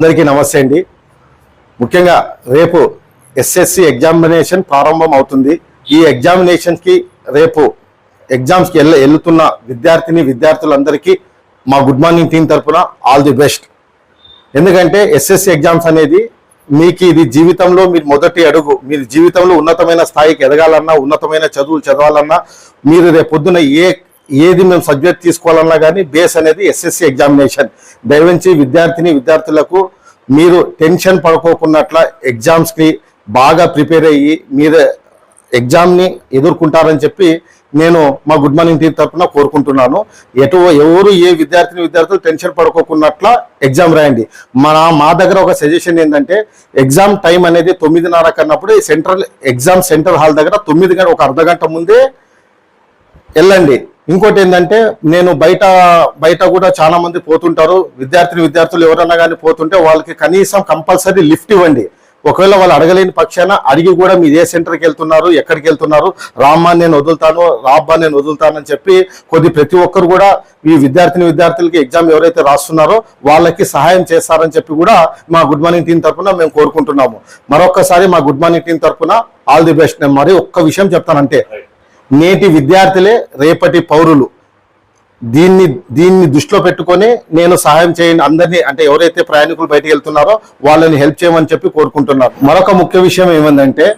అందరికీ నమస్తే అండి. ముఖ్యంగా రేపు ఎస్ఎస్సి ఎగ్జామినేషన్ ప్రారంభం అవుతుంది. ఈ ఎగ్జామినేషన్కి రేపు ఎగ్జామ్స్కి వెళ్ళ వెళ్తున్న విద్యార్థిని విద్యార్థులందరికీ మా గుడ్ మార్నింగ్ టీం తరపున ఆల్ ది బెస్ట్. ఎందుకంటే ఎస్ఎస్సి ఎగ్జామ్స్ అనేది మీకు ఇది జీవితంలో మీరు మొదటి అడుగు. మీరు జీవితంలో ఉన్నతమైన స్థాయికి ఎదగాలన్నా ఉన్నతమైన చదువులు చదవాలన్నా మీరు రేపు పొద్దున ఏ ఏది మేము సబ్జెక్ట్ తీసుకోవాలన్నా కానీ బేస్ అనేది ఎస్ఎస్సి ఎగ్జామినేషన్ దయవించి విద్యార్థిని విద్యార్థులకు మీరు టెన్షన్ పడుకోకున్నట్ల ఎగ్జామ్స్కి బాగా ప్రిపేర్ అయ్యి మీరు ఎగ్జామ్ని ఎదుర్కొంటారని చెప్పి నేను మా గుడ్ మార్నింగ్ టీం తరఫున కోరుకుంటున్నాను. ఎటు ఎవరు ఏ విద్యార్థిని విద్యార్థులు టెన్షన్ పడుకోకున్నట్ల ఎగ్జామ్ రాయండి. మన మా దగ్గర ఒక సజెషన్ ఏంటంటే ఎగ్జామ్ టైం అనేది తొమ్మిదిన్నర కన్నప్పుడు సెంట్రల్ ఎగ్జామ్ సెంటర్ హాల్ దగ్గర తొమ్మిది గంట ఒక అర్ధ గంట ముందే వెళ్ళండి. ఇంకోటి ఏంటంటే నేను బయట బయట కూడా చాలా మంది పోతుంటారు. విద్యార్థిని విద్యార్థులు ఎవరన్నా కానీ పోతుంటే వాళ్ళకి కనీసం కంపల్సరీ లిఫ్ట్ ఇవ్వండి. ఒకవేళ వాళ్ళు అడగలేని పక్షాన అడిగి కూడా మీరు ఏ సెంటర్కి వెళ్తున్నారు ఎక్కడికి వెళ్తున్నారు రామ్మా నేను వదులుతాను రాబ్బా నేను వదులుతానని చెప్పి కొద్ది ప్రతి ఒక్కరు కూడా ఈ విద్యార్థిని విద్యార్థులకి ఎగ్జామ్ ఎవరైతే రాస్తున్నారో వాళ్ళకి సహాయం చేస్తారని చెప్పి కూడా మా గుడ్ మార్నింగ్ టీం తరఫున మేము కోరుకుంటున్నాము. మరొక్కసారి మా గుడ్ మార్నింగ్ టీం తరఫున ఆల్ ది బెస్ట్. నేను మరి ఒక్క విషయం చెప్తానంటే నేటి విద్యార్థులే రేపటి పౌరులు. దీన్ని దీన్ని దృష్టిలో పెట్టుకొని నేను సహాయం చేయండి. అందరినీ అంటే ఎవరైతే ప్రయాణికులు బయటకు వెళ్తున్నారో వాళ్ళని హెల్ప్ చేయమని చెప్పి కోరుకుంటున్నారు. మరొక ముఖ్య విషయం ఏమందంటే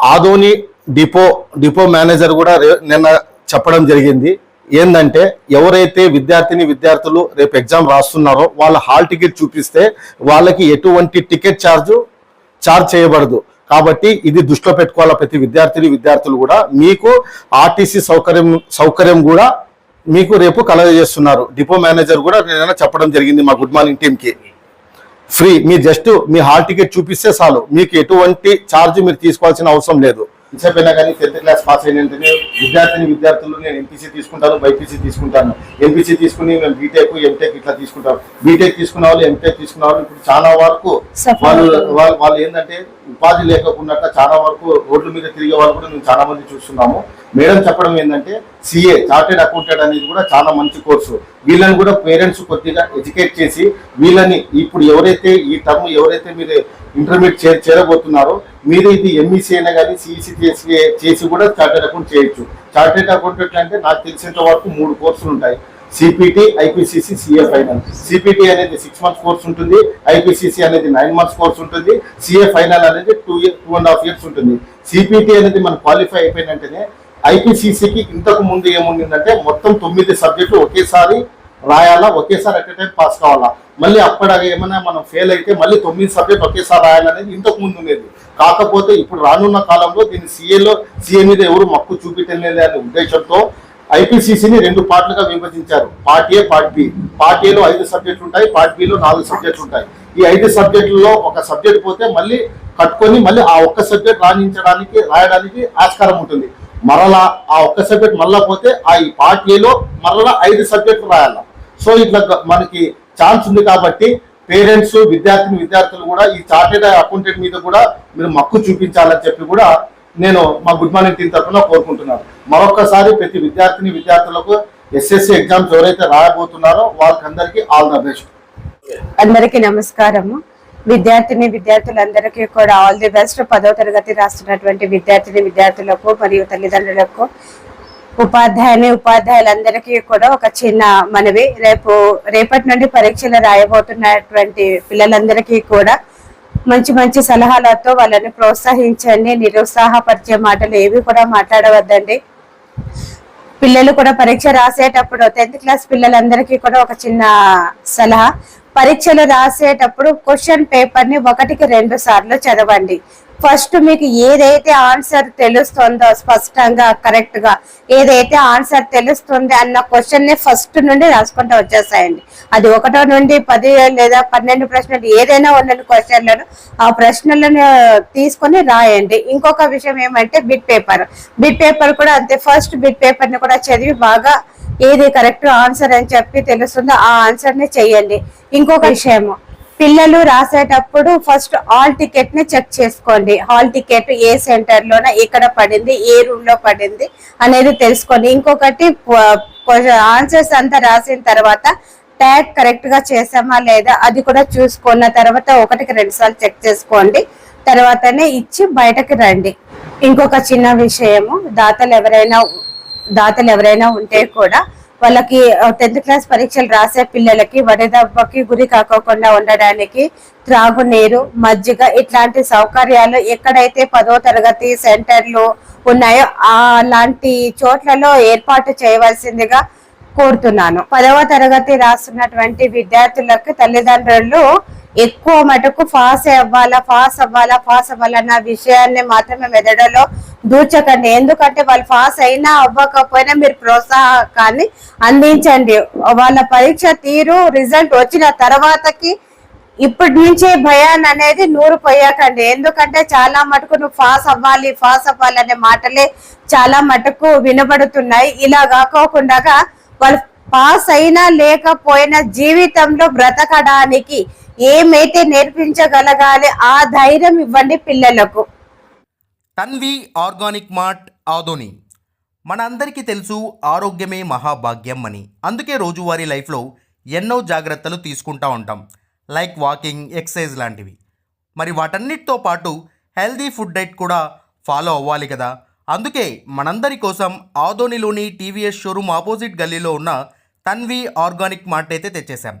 ఆదోని డిపో డిపో మేనేజర్ కూడా రే- నిన్న చెప్పడం జరిగింది. ఏంటంటే ఎవరైతే విద్యార్థిని విద్యార్థులు రేపు ఎగ్జామ్ రాస్తున్నారో వాళ్ళ హాల్ టికెట్ చూపిస్తే వాళ్ళకి ఎటువంటి టికెట్ ఛార్జు చార్జ్ చేయబడదు. కాబట్టి ఇది దృష్టిలో పెట్టుకోవాలా ప్రతి విద్యార్థిని విద్యార్థులు కూడా. మీకు ఆర్టీసీ సౌకర్యం సౌకర్యం కూడా మీకు రేపు కలగజేస్తున్నారు. డిపో మేనేజర్ కూడా నేను చెప్పడం జరిగింది మా గుడ్ మార్నింగ్ టీంకి ఫ్రీ మీ జస్ట్ మీ హాల్ టికెట్ చూపిస్తే చాలు. మీకు ఎటువంటి ఛార్జ్ మీరు తీసుకోవాల్సిన అవసరం లేదు. చెప్పినా కానీ టెన్త్ క్లాస్ పాస్ అయిన వెంటనే విద్యార్థిని విద్యార్థులు నేను ఎంపీసీ తీసుకుంటాను బైపీసీ తీసుకుంటాను. ఎంపీసీ తీసుకుని మేము బీటెక్ ఎంటెక్ ఇట్లా తీసుకుంటాం. బీటెక్ తీసుకున్న వాళ్ళు ఎంటెక్ తీసుకున్న వాళ్ళు ఇప్పుడు చాలా వరకు. వాళ్ళు వాళ్ళు ఏంటంటే ఉపాధి లేకుండా చాలా వరకు రోడ్ల మీద తిరిగే వాళ్ళు కూడా మేము చాలా మంది చూస్తున్నాము. మేడం చెప్పడం ఏంటంటే సిఏ చార్టెడ్ అకౌంటెంట్ అనేది కూడా చాలా మంచి కోర్సు. వీళ్ళని కూడా పేరెంట్స్ కొద్దిగా ఎడ్యుకేట్ చేసి వీళ్ళని ఇప్పుడు ఎవరైతే ఈ టర్మ్ ఎవరైతే మీరు ఇంటర్మీడియట్ చే చేరబోతున్నారో మీరు ఇది ఎంఈసీ అయినా కానీ సిఈసి చేసి చేసి కూడా చార్టెడ్ అకౌంట్ చేయొచ్చు. చార్టెడ్ అకౌంటెంట్ అంటే నాకు తెలిసినంత వరకు మూడు కోర్సులు ఉంటాయి. CPT IPCC CA final CPT అనేది సిక్స్ మంత్స్ కోర్స్ ఉంటుంది. ఐపీసీసీ అనేది నైన్ మంత్స్ కోర్స్ ఉంటుంది. సిఏ ఫైనల్ అనేది two year two and half years ఉంటుంది. సిపిటి అనేది మనం క్వాలిఫై అయిపోయిన వెంటనే ఐపీసీసీకి ఇంతకు ముందు ఏముండిందంటే మొత్తం తొమ్మిది సబ్జెక్టులు ఒకేసారి రాయాలా ఒకేసారి ఎట్ టైం పాస్ కావాలా? మళ్ళీ అక్కడ ఏమైనా మనం ఫెయిల్ అయితే మళ్ళీ తొమ్మిది సబ్జెక్ట్ ఒకేసారి రాయాలనేది ఇంతకు ముందు ఉండేది. కాకపోతే ఇప్పుడు రానున్న కాలంలో దీన్ని సీఏలో సీఏ మీద ఎవరు మక్కు చూపించలేదు అనే ఉద్దేశంతో ఐపీసీసీని రెండు పార్ట్లుగా విభజించారు. Part A part B part ఏలో ఐదు సబ్జెక్టులు ఉంటాయి పార్ట్ బిలో నాలుగు సబ్జెక్టులు ఉంటాయి. ఈ ఐదు సబ్జెక్టులలో ఒక సబ్జెక్ట్ పోతే మళ్ళీ కట్టుకొని మళ్ళీ ఆ ఒక్క సబ్జెక్ట్ రాణించడానికి రాయడానికి ఆస్కారం ఉంటుంది. మరలా ఆ ఒక్క సబ్జెక్ట్ మళ్ళా పోతే ఆ ఈ పార్ట్ ఏలో మరలా ఐదు సబ్జెక్టులు రాయాల. సో ఇట్లా మనకి ఛాన్స్ ఉంది కాబట్టి పేరెంట్స్ విద్యార్థిని విద్యార్థులు కూడా ఈ చార్టెడ్ అకౌంటెంట్ మీద కూడా మీరు మక్కు చూపించాలని చెప్పి కూడా నేను మా గుడ్ మార్నింగ్ టీం తరఫున కోరుకుంటున్నాను. మరొకసారి ప్రతి విద్యార్థిని విద్యార్థులకు ఎస్ఎస్సి ఎగ్జామ్స్ ఎవరైతే రాయబోతున్నారో వాళ్ళకందరికీ ఆల్ ద బెస్ట్. అందరికీ నమస్కారము. విద్యార్థిని విద్యార్థులందరికీ కూడా ఆల్ ది బెస్ట్ పదో తరగతి రాస్తున్నటువంటి విద్యార్థిని విద్యార్థులకు మరియు తల్లిదండ్రులకు ఉపాధ్యాయుని ఉపాధ్యాయులందరికీ కూడా ఒక చిన్న మనవి. రేపు రేపటి నుండి పరీక్షలు రాయబోతున్నటువంటి పిల్లలందరికీ కూడా మంచి మంచి సలహాలతో వాళ్ళని ప్రోత్సహించండి. నిరుత్సాహపరిచే మాటలు ఏవి కూడా మాట్లాడవద్దండి. పిల్లలు కూడా పరీక్ష రాసేటప్పుడు టెన్త్ క్లాస్ పిల్లలందరికీ కూడా ఒక చిన్న సలహా. పరీక్షలు రాసేటప్పుడు క్వశ్చన్ పేపర్ని ఒకటికి రెండు సార్లు చదవండి. ఫస్ట్ మీకు ఏదైతే ఆన్సర్ తెలుస్తుందో స్పష్టంగా కరెక్ట్గా ఏదైతే ఆన్సర్ తెలుస్తుంది అన్న క్వశ్చన్ని ఫస్ట్ నుండి రాసుకుంటూ వచ్చేసాయండి. అది ఒకటో నుండి పది లేదా పన్నెండు ప్రశ్నలు ఏదైనా ఉన్న క్వశ్చన్లను ఆ ప్రశ్నలను తీసుకొని రాయండి. ఇంకొక విషయం ఏమంటే బిట్ పేపర్. బిట్ పేపర్ కూడా అంతే. ఫస్ట్ బిట్ పేపర్ని కూడా చదివి బాగా ఏది కరెక్ట్ ఆన్సర్ అని చెప్పి తెలుస్తుందో ఆ ఆన్సర్ని చెయ్యండి ఇంకొక విషయము. పిల్లలు రాసేటప్పుడు ఫస్ట్ హాల్ టికెట్ని చెక్ చేసుకోండి. హాల్ టికెట్ ఏ సెంటర్ లోన ఎక్కడ పడింది ఏ రూమ్లో పడింది అనేది తెలుసుకోండి. ఇంకొకటి ఆన్సర్స్ అంతా రాసిన తర్వాత ట్యాగ్ కరెక్ట్గా చేసామా లేదా అది కూడా చూసుకున్న తర్వాత ఒకటికి రెండు సార్లు చెక్ చేసుకోండి. తర్వాతనే ఇచ్చి బయటకు రండి. ఇంకొక చిన్న విషయము దాతలు ఎవరైనా దాతలు ఎవరైనా ఉంటే కూడా వాళ్ళకి టెన్త్ క్లాస్ పరీక్షలు రాసే పిల్లలకి వడదెబ్బకి గురి కాకోకుండా ఉండడానికి త్రాగునీరు మజ్జిగ ఇట్లాంటి సౌకర్యాలు ఎక్కడైతే పదో తరగతి సెంటర్లు ఉన్నాయో అలాంటి చోట్లలో ఏర్పాటు చేయవలసిందిగా కోరుతున్నాను. పదవ తరగతి రాస్తున్నటువంటి విద్యార్థులకు తల్లిదండ్రులు ఎక్కువ మటుకు పాస్ అవ్వాలా పాస్ అవ్వాలా పాస్ అవ్వాలన్న విషయాన్ని మాత్రమే మెదడులో దూచకండి ఎందుకంటే వాళ్ళు పాస్ అయినా అవ్వకపోయినా మీరు ప్రోత్సాహకాన్ని అందించండి. వాళ్ళ పరీక్ష తీరు రిజల్ట్ వచ్చిన తర్వాతకి ఇప్పటి నుంచే భయాన్ని అనేది నూరు పోయాకండి. ఎందుకంటే చాలా మటుకు నువ్వు పాస్ అవ్వాలి పాస్ అవ్వాలి అనే మాటలే చాలా మటుకు వినబడుతున్నాయి. ఇలా కాకోకుండా వాళ్ళు పాస్ అయినా లేకపోయినా జీవితంలో బ్రతకడానికి ఏమైతే నేర్పించగలగాలి ఆ ధైర్యం ఇవ్వండి పిల్లలకు. Tanvi organic mart Adoni. మనందరికీ తెలుసు ఆరోగ్యమే మహాభాగ్యం అని. అందుకే రోజువారీ లైఫ్లో ఎన్నో జాగ్రత్తలు తీసుకుంటా ఉంటాం. లైక్ వాకింగ్ ఎక్సర్సైజ్ లాంటివి. మరి వాటన్నిటితో పాటు హెల్దీ ఫుడ్ డైట్ కూడా ఫాలో అవ్వాలి కదా. అందుకే మనందరి కోసం ఆదోనిలోని టీవీఎస్ షోరూమ్ ఆపోజిట్ గల్లీలో ఉన్న తన్వి ఆర్గానిక్ మార్ట్ అయితే తెచ్చేశాం.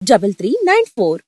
double three nine four